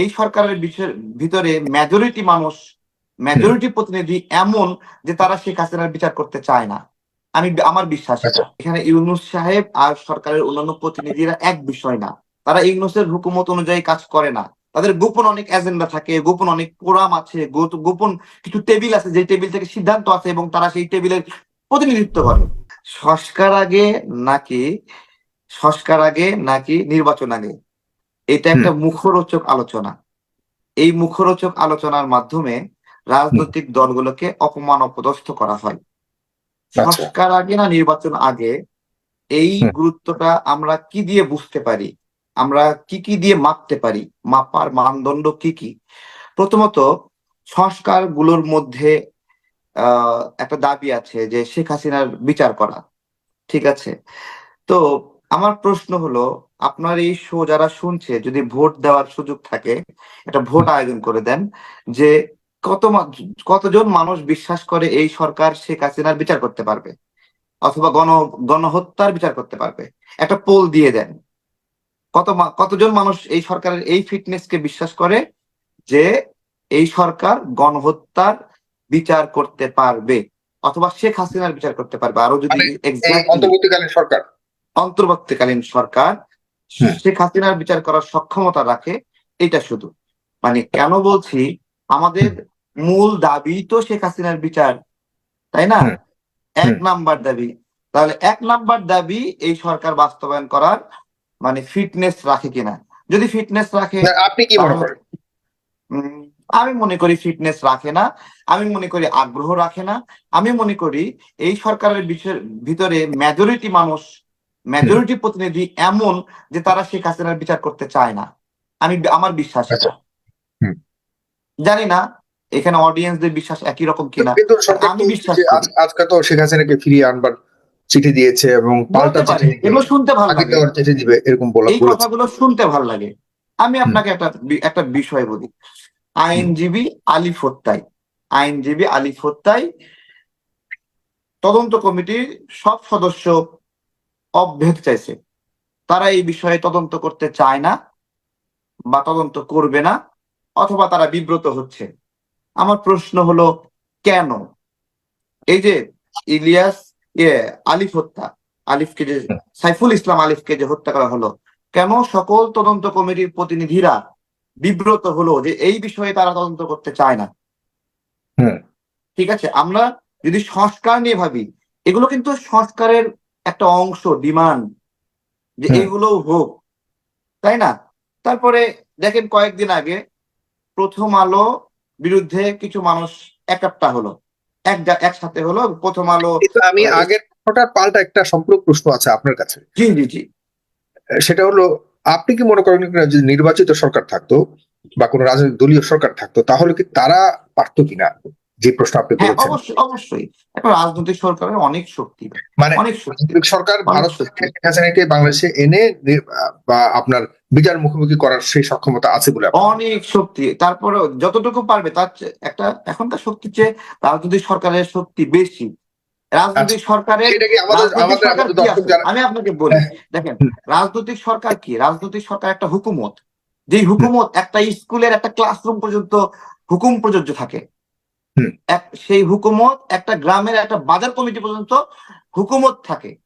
এই সরকারের ভিতরে মেজরিটি মানুষ মেজরিটি প্রতিনিধি এমন যে তারা শেখ হাসিনার বিচার করতে চায় না। আমি আমার বিশ্বাস আচ্ছা। এখানে ইউনুস সাহেব আর সরকারের অন্যান্য প্রতিনিধিরা এক বিষয় না। তারা ইউনুসের হুকুমত অনুযায়ী কাজ করে না। তাদের গোপন অনেক এজেন্ডা থাকে গোপন অনেক প্রোগ্রাম আছে গোপন কিছু টেবিল আছে যে টেবিল থেকে সিদ্ধান্ত আছে এবং তারা সেই টেবিলের প্রতিনিধিত্ব করে। সংস্কার আগে নাকি সংস্কার আগে নাকি নির্বাচন আগে? এটা একটা মুখরোচক আলোচনা। এই মুখরোচক আলোচনার মাধ্যমে রাজনৈতিক দলগুলোকে অপমান অপদস্থ করা হয়। আচ্ছা। সংস্কার আগে না নির্বাচন আগে এই গুরুত্বটা আমরা কি দিয়ে বুঝতে পারি? আমরা কি কি দিয়ে মাপতে পারি? মাপার মানদণ্ড কি কি? প্রথমত সংস্কারগুলোর মধ্যে আহ একটা দাবি আছে যে শেখ হাসিনার বিচার করা। ঠিক আছে? তো আমার প্রশ্ন হলো আপনার এই শো যারা শুনছে যদি ভোট দেওয়ার সুযোগ থাকে একটা ভোট আয়োজন করে দেন যে কত কতজন মানুষ বিশ্বাস করে এই সরকার শেখ হাসিনার বিচার করতে পারবে? অথবা গণ গণহত্যার বিচার করতে পারবে? একটা পোল দিয়ে দেন। কত কতজন মানুষ এই সরকারের এই ফিটনেসকে বিশ্বাস করে যে এই সরকার গণহত্যার বিচার করতে পারবে? অথবা শেখ হাসিনার বিচার করতে পারবে? আরও যদি মানে অন্তর্বর্তীকালীন সরকার। অন্তর্বর্তীকালীন সরকার শেখ হাসিনার বিচার করার সক্ষমতা রাখে এটা শুধু। মানে কেন বলছি আমাদের মূল দাবি তো শেখ হাসিনার বিচার তাই না? এক নাম্বার দাবি। তাহলে এক নাম্বার দাবি এই সরকার বাস্তবায়ন করার মানে ফিটনেস রাখে কিনা? যদি ফিটনেস রাখে আপনি কি মনে করেন? আমি মনে করি ফিটনেস রাখে না আমি মনে করি আগ্রহ রাখে না আমি মনে করি এই সরকারের ভিতরে মেজরিটি মানুষ মেজরিটি প্রতিনিধি এমন যে তারা শেখ হাসিনার বিচার করতে চায় না। আমি আমার বিশ্বাস আচ্ছা। এটা জানি না এখানে অডিয়েন্সদের বিশ্বাস একই রকম কিনা। আমি বিশ্বাস আজকে তো শেখ হাসিনাকে ফিরিয়ে আনবার চিঠি দিয়েছে এবং পাল্টা চিঠি এগুলো শুনতে ভালো লাগে। চিঠি দিবে এরকম বলা এই কথাগুলো শুনতে ভালো লাগে। আমি আপনাকে একটা একটা বিষয় বলি। আইনজীবী আলিফ হত্যায় আইনজীবী আলিফ হত্যায় তদন্ত কমিটির সব সদস্য অব্যাহতি চাইছে। তারা এই বিষয়ে তদন্ত করতে চায় না বা তদন্ত করবে না অথবা তারা বিব্রত হচ্ছে। আমার প্রশ্ন হলো কেন? এই যে ইলিয়াস ইয়ে আলিফ হত্যা আলিফকে যে সাইফুল ইসলাম আলিফকে যে হত্যা করা হলো কেন সকল তদন্ত কমিটির প্রতিনিধিরা বিব্রত হলো যে এই বিষয়ে তারা তদন্ত করতে চায় না? হুম। ঠিক আছে আমরা যদি সংস্কার নিয়ে ভাবি এগুলো কিন্তু সংস্কারের একটা অংশ ডিমান্ড যে হুম। এগুলো হোক তাই না? তারপরে দেখেন কয়েকদিন আগে প্রথম আলো বিরুদ্ধে কিছু মানুষ একাত্তা হলো। এক একসাথে হলো প্রথম আলো আমি আগের প্রশ্নটার পাল্টা একটা সম্পূর্ণ প্রশ্ন আছে আপনার কাছে। জি জি জি। সেটা হলো আপনি কি মনে করেন যদি নির্বাচিত সরকার থাকতো বা কোনো রাজনৈতিক দলীয় সরকার থাকতো তাহলে কি তারা পারতো কিনা? যে প্রশ্ন আপনি হ্যাঁ করেছেন। অবশ্যই অবশ্যই। একটা রাজনৈতিক সরকারের অনেক শক্তি। মানে অনেক শক্তি। রাজনৈতিক সরকার ভারত শক্তি। বাংলাদেশে এনে বা আপনার বিচার মুখোমুখি করার সেই সক্ষমতা আছে বলে অনেক শক্তি। তারপরে যতটুকু পারবে তার একটা এখনকার শক্তির চেয়ে রাজনৈতিক সরকারের শক্তি বেশি। রাজনৈতিক সরকারের সেটা কি আমাদের রাজনৈতিক আমাদের সরকার আমাদের কি দর্শক আছে? যারা আমি আপনাকে বলি। দেখেন রাজনৈতিক সরকার কি? রাজনৈতিক সরকার একটা হুকুমত। যেই হুকুমত একটা স্কুলের একটা ক্লাসরুম পর্যন্ত হুকুম প্রযোজ্য থাকে। এক সেই হুকুমত একটা গ্রামের একটা বাজার কমিটি পর্যন্ত হুকুমত থাকে।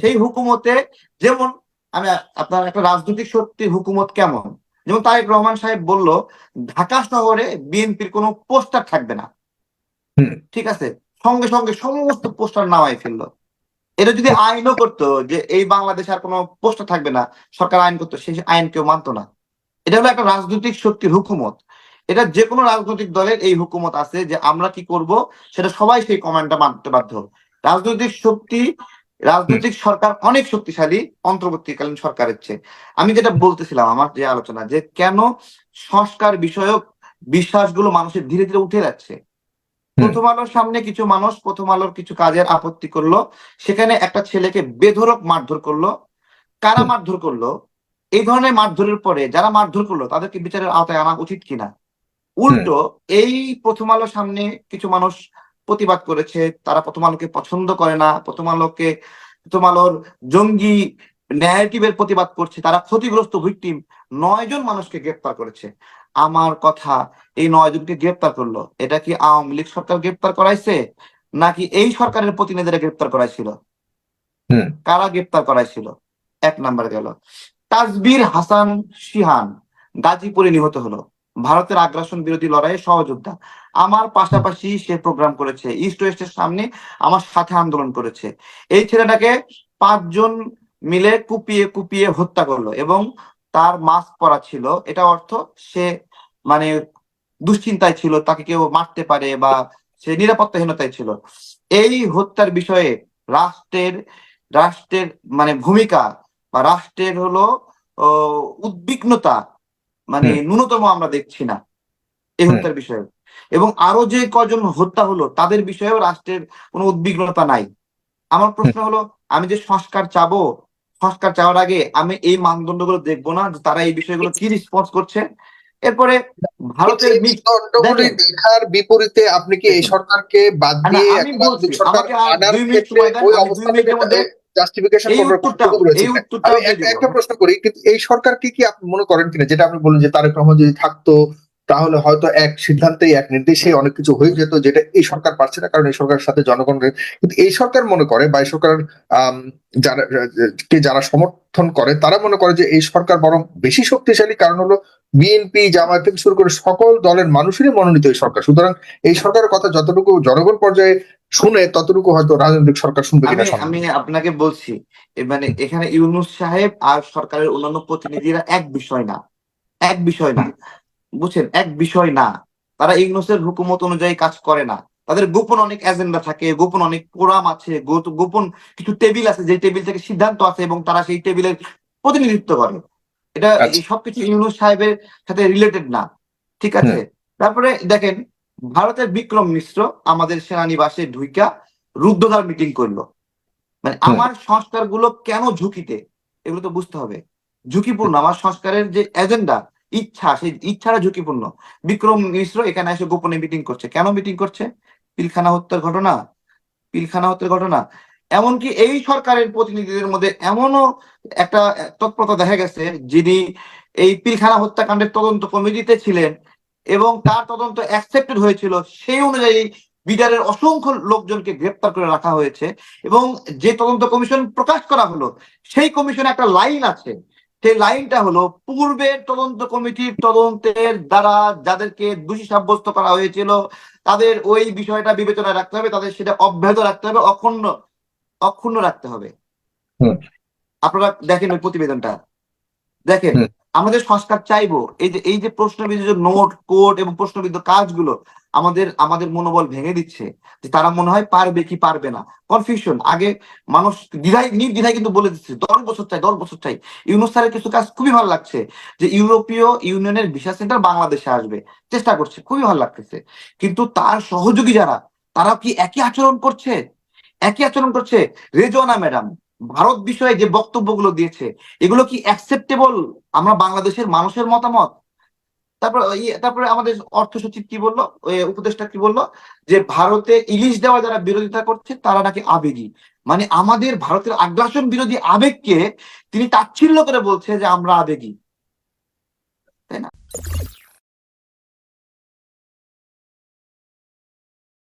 সেই হুকুমতে যেমন আমি আপনার একটা রাজনৈতিক শক্তির হুকুমত কেমন? যেমন তারেক রহমান সাহেব বলল ঢাকা শহরে বিএনপির কোনো পোস্টার থাকবে না। ঠিক আছে? সঙ্গে সঙ্গে সমস্ত পোস্টার নামাই ফেলল। এটা যদি আইনও করতো যে এই বাংলাদেশে আর কোনো পোস্টার থাকবে না সরকার আইন করতো সেই আইন কেউ মানতো না। এটা হলো একটা রাজনৈতিক শক্তির হুকুমত। এটা যে কোনো রাজনৈতিক দলের এই হুকুমত আছে যে আমরা কি করব সেটা সবাই সেই কমান্ডটা মানতে বাধ্য। রাজনৈতিক শক্তি রাজনৈতিক সরকার অনেক শক্তিশালী অন্তর্বর্তীকালীন সরকারের চেয়ে। আমি যেটা বলতেছিলাম আমার যে আলোচনা যে কেন সংস্কার বিষয়ক বিশ্বাসগুলো মানুষের ধীরে ধীরে উঠে যাচ্ছে। প্রথম আলোর সামনে কিছু মানুষ প্রথম আলোর কিছু কাজের আপত্তি করল সেখানে একটা ছেলেকে বেধরক মারধর করল। কারা। মারধর করল? এই ধরনের মারধরের পরে যারা মারধর করল তাদেরকে বিচারের আওতায় আনা উচিত কিনা? উল্টো এই প্রথম আলোর সামনে কিছু মানুষ প্রতিবাদ করেছে তারা প্রথম আলোকে পছন্দ করে না প্রথম আলোকে প্রথম আলোর জঙ্গি ন্যারেটিভের প্রতিবাদ করছে তারা ক্ষতিগ্রস্ত ভিকটিম নয় জন মানুষকে গ্রেপ্তার করেছে। আমার কথা এই নয় জনকে গ্রেপ্তার করল। এটা কি আওয়ামী লীগ সরকার গ্রেপ্তার করাইছে? নাকি এই সরকারের প্রতিনিধিরা গ্রেপ্তার করাইছিল? কারা গ্রেপ্তার করাইছিল? এক নাম্বার গেল। তাজবির হাসান শিহান গাজীপুরে নিহত হলো। ভারতের আগ্রাসন বিরোধী লড়াইয়ে সহযোদ্ধা। আমার পাশাপাশি সে প্রোগ্রাম করেছে। ইস্ট ওয়েস্টের সামনে আমার সাথে আন্দোলন করেছে। এই ছেলেটাকে পাঁচজন মিলে কুপিয়ে কুপিয়ে হত্যা করল এবং তার মাস্ক পরা ছিল। এটা অর্থ সে মানে দুশ্চিন্তায় ছিল, তাকে কেউ মারতে পারে বা সে নিরাপত্তাহীনতায় ছিল। এই হত্যার বিষয়ে রাষ্ট্রের রাষ্ট্রের মানে ভূমিকা বা রাষ্ট্রের হলো উদ্বিগ্নতা মানে ন্যূনতম আমরা দেখছি না এই হত্যার বিষয়ে। এবং আরও যে কজন হত্যা হলো তাদের বিষয়েও রাষ্ট্রের কোনো উদ্বিগ্নতা নাই। আমার প্রশ্ন হলো আমি যে সংস্কার চাবো সংস্কার চাওয়ার আগে আমি এই মানদণ্ডগুলো দেখব না যে তারা এই বিষয়গুলো কি রেসপন্স করছে? এরপরে ভারতের। দেখার বিপরীতে আপনি কি এই। সরকারকে বাদ দিয়ে জাস্টিফিকেশন একটা- প্রশ্ন করি কিন্তু এই সরকার কি আপনি মনে করেন কিনা? যেটা আপনি বললেন যে তারেক রহমান যদি থাকতো তাহলে হয়তো এক সিদ্ধান্তে এক নির্দেশে অনেক কিছু হয়ে যেত যেটা এই সরকার পারছে না। কারণ এই সরকারের সাথে জনগণের কিন্তু এই সরকার মনে করে বা এই সরকার যারা কে যারা সমর্থন করে তারা মনে করে যে এই সরকার বরং বেশি শক্তিশালী। কারণ হলো বিএনপি জামায়াত থেকে শুরু করে সকল দলের মানুষেরই মনোনীত এই সরকার। সুতরাং এই সরকারের কথা যতটুকু জনগণ পর্যায়ে শুনে ততটুকু হয়তো রাজনৈতিক সরকার শুনবে কিনা আমি আপনাকে বলছি মানে এখানে ইউনুস সাহেব আর সরকারের অন্যান্য প্রতিনিধিরা এক বিষয় না। এক বিষয় না। বুঝছেন? এক বিষয় না। তারা ইউনুসের হুকুমত অনুযায়ী কাজ করে না। তাদের গোপন অনেক এজেন্ডা থাকে গোপন অনেক কোরাম আছে গোপন কিছু টেবিল আছে যে টেবিল থেকে সিদ্ধান্ত আছে এবং তারা সেই টেবিলের প্রতিনিধিত্ব করে। এটা আচ্ছা। সবকিছু ইউনুস সাহেবের সাথে রিলেটেড না। ঠিক আছে? তারপরে দেখেন ভারতের বিক্রম মিশ্র আমাদের সেনানিবাসে ঢুইকা রুদ্ধদ্বার মিটিং করল। মানে। আমার সংস্কারগুলো কেন ঝুঁকিতে? এগুলো তো বুঝতে হবে। ঝুঁকিপূর্ণ। আমার সংস্কারের যে এজেন্ডা ইচ্ছা, সেই ইচ্ছাটা ঝুঁকিপূর্ণ। বিক্রম মিশ্র এখানে এসে গোপনে মিটিং করছে। কেন মিটিং করছে? পিলখানা হত্যার ঘটনা? পিলখানা হত্যার ঘটনা? এমনকি এই সরকারের প্রতিনিধিদের মধ্যে এমনও একটা তৎপরতা দেখা গেছে, যিনি এই পিলখানা হত্যাকাণ্ডের তদন্ত কমিটিতে ছিলেন এবং তার তদন্ত অ্যাকসেপ্টেড হয়েছিল। সেই অনুযায়ী বিডারের অসংখ্য লোকজনকে গ্রেপ্তার করে রাখা হয়েছে এবং যে তদন্ত কমিশন প্রকাশ করা হলো, সেই কমিশনে একটা লাইন আছে সেই লাইনটা হলো পূর্বের তদন্ত কমিটির তদন্তের দ্বারা যাদেরকে দোষী সাব্যস্ত করা হয়েছিল তাদের ওই বিষয়টা বিবেচনায় রাখতে হবে তাদের সেটা অব্যাহত রাখতে হবে অক্ষুণ্ণ অক্ষুণ্ণ রাখতে হবে। আপনারা দেখেন ওই প্রতিবেদনটা। দেখেন। আমাদের সংস্কার চাইব। এই যে এই যে প্রশ্নবিদ্ধ নোট, কোড এবং প্রশ্নবিদ্ধ কাজগুলো আমাদের আমাদের মনোবল ভেঙে দিচ্ছে, যে তারা মনে হয় পারবে কি পারবে না। কনফিউশন। আগে মানুষ দ্বিধায়, নির্দ্বিধায় কিন্তু বলে দিচ্ছে দশ বছর চাই দশ বছর চাই। ইউনুস স্যারের কিছু কাজ খুবই ভালো লাগছে, যে ইউরোপীয় ইউনিয়নের ভিসা সেন্টার বাংলাদেশে আসবে। চেষ্টা করছে, খুবই ভালো লাগতেছে। কিন্তু তার সহযোগী যারা তারা কি একই আচরণ করছে? একই আচরণ করছে? রেজওয়ানা ম্যাডাম ভারত বিষয়ে যে বক্তব্যগুলো দিয়েছে, এগুলো কি অ্যাকসেপ্টেবল আমরা বাংলাদেশের মানুষের মতামত? তারপর, ইয়ে- তারপরে আমাদের অর্থ সচিব কি বলল? উপদেষ্টা কি বলল? যে ভারতে ইলিশ দেওয়া যারা বিরোধিতা করছে, তারা নাকি আবেগী। মানে আমাদের ভারতের আগ্রাসন বিরোধী আবেগকে তিনি তাচ্ছিল্য করে বলছে যে আমরা আবেগী। তাই না?